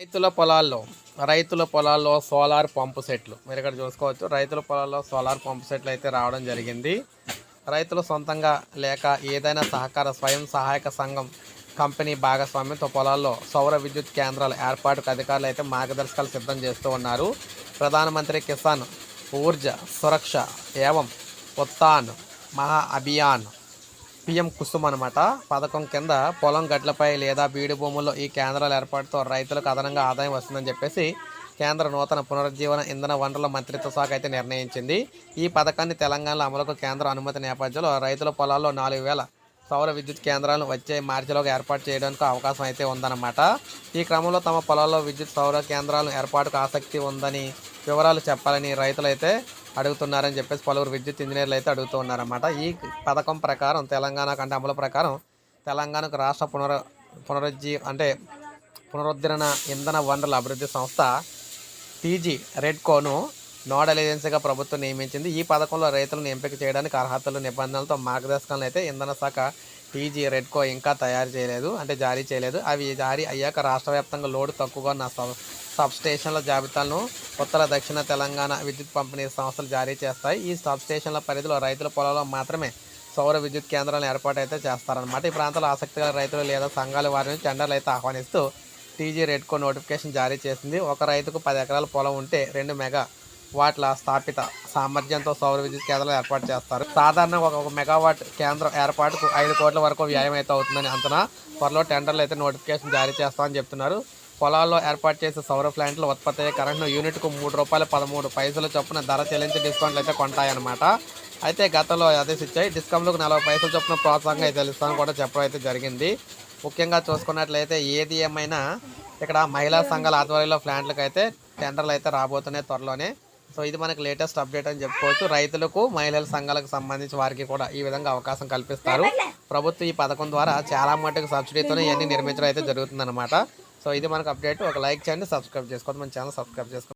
రైతుల పొలాల్లో రైతుల పొలాల్లో సోలార్ పంపు సెట్లు. మీరు ఇక్కడ చూసుకోవచ్చు రైతుల పొలాల్లో సోలార్ పంపు సెట్లు అయితే రావడం జరిగింది. రైతులు సొంతంగా లేక ఏదైనా సహకార స్వయం సహాయక సంఘం కంపెనీ భాగస్వామ్యంతో పొలాల్లో సౌర విద్యుత్ కేంద్రాల ఏర్పాటుకు అధికారులు అయితే మార్గదర్శకాలు సిద్ధం చేస్తూ ఉన్నారు. ప్రధానమంత్రి కిసాన్ ఊర్జ సురక్ష ఏవం ఉత్తాన్ మహా అభియాన్ పిఎం కుసుమ్ అనమాట పథకం కింద పొలం గట్లపై లేదా బీడు భూముల్లో ఈ కేంద్రాల ఏర్పాటుతో రైతులకు అదనంగా ఆదాయం వస్తుందని చెప్పేసి కేంద్ర నూతన పునరుజ్జీవన ఇంధన వనరుల మంత్రిత్వ శాఖ అయితే నిర్ణయించింది. ఈ పథకాన్ని తెలంగాణలో అమలుకు కేంద్ర అనుమతి నేపథ్యంలో రైతుల పొలాల్లో నాలుగు వేల సౌర విద్యుత్ కేంద్రాలను వచ్చే మార్చిలోకి ఏర్పాటు చేయడానికి అవకాశం అయితే ఉందన్నమాట. ఈ క్రమంలో తమ పొలాల్లో విద్యుత్ సౌర కేంద్రాలను ఏర్పాటుకు ఆసక్తి ఉందని వివరాలు చెప్పాలని రైతులైతే అడుగుతున్నారని చెప్పేసి పలువురు విద్యుత్ ఇంజనీర్లు అయితే అడుగుతూ ఉన్నారన్నమాట. ఈ పథకం ప్రకారం తెలంగాణ కంటే అమలు ప్రకారం తెలంగాణకు రాష్ట్ర పునర పునరుజ్జీ అంటే పునరుద్ధరణ ఇంధన వనరుల అభివృద్ధి సంస్థ టీజీ రెడ్కోను నోడల్ ఏజెన్సీగా ప్రభుత్వం నియమించింది. ఈ పథకంలో రైతులను ఎంపిక చేయడానికి అర్హతలు నిబంధనలతో మార్గదర్శకాలను అయితే ఇంధన శాఖ పీజీ రెడ్కో ఇంకా తయారు చేయలేదు అంటే జారీ చేయలేదు. అవి జారీ అయ్యాక రాష్ట్ర వ్యాప్తంగా లోడ్ తక్కువగా ఉన్న సబ్ సబ్ స్టేషన్ల జాబితాలను ఉత్తర దక్షిణ తెలంగాణ విద్యుత్ పంపిణీ సంస్థలు జారీ చేస్తాయి. ఈ సబ్ స్టేషన్ల పరిధిలో రైతుల పొలంలో మాత్రమే సౌర విద్యుత్ కేంద్రాలను ఏర్పాటు అయితే చేస్తారనమాట ఈ ప్రాంతంలో ఆసక్తి రైతులు లేదా సంఘాల వారిని టెండర్లు అయితే ఆహ్వానిస్తూ టీజీ రెడ్కో నోటిఫికేషన్ జారీ చేసింది. ఒక రైతుకు పది ఎకరాల పొలం ఉంటే రెండు మెగా వాట్ల స్థాపిత సామర్థ్యంతో సౌర విద్యుత్ కేంద్రాలు ఏర్పాటు చేస్తారు. సాధారణంగా ఒక మెగావాట్ కేంద్రం ఏర్పాటుకు ఐదు కోట్ల వరకు వ్యయం అయితే అవుతుందని అంతనా త్వరలో టెండర్లు అయితే నోటిఫికేషన్ జారీ చేస్తామని చెప్తున్నారు. పొలాల్లో ఏర్పాటు చేసే సౌర ప్లాంట్లు ఉత్పత్తి అయ్యే కరెంట్ను యూనిట్కు మూడు రూపాయల పదమూడు పైసలు చొప్పున ధర చెల్లించి డిస్కౌంట్లు అయితే కొంటాయన్నమాట. అయితే గతంలో అదే ఇచ్చాయి డిస్కౌంట్లకు నలభై పైసలు చొప్పున ప్రోత్సాహంగా అయితే తెలుస్తామని కూడా చెప్పడం అయితే జరిగింది. ముఖ్యంగా చూసుకున్నట్లయితే ఏది ఏమైనా ఇక్కడ మహిళా సంఘాల ఆధ్వర్యంలో ప్లాంట్లకు అయితే టెండర్లు అయితే రాబోతున్నాయి త్వరలోనే. సో ఇది మనకి లేటెస్ట్ అప్డేట్ అని చెప్పుకోవచ్చు. రైతులకు మహిళల సంఘాలకు సంబంధించి వారికి కూడా ఈ విధంగా అవకాశం కల్పిస్తారు. ప్రభుత్వం ఈ పథకం ద్వారా చాలా మటుకు సబ్సిడీతోనే ఇవన్నీ నిర్మించడం అయితే జరుగుతుందన్నమాట. సో ఇది మనకు అప్డేట్. ఒక లైక్ చేయండి సబ్స్క్రైబ్ చేసుకోండి. మన ఛానల్ సబ్స్క్రైబ్ చేసుకోండి.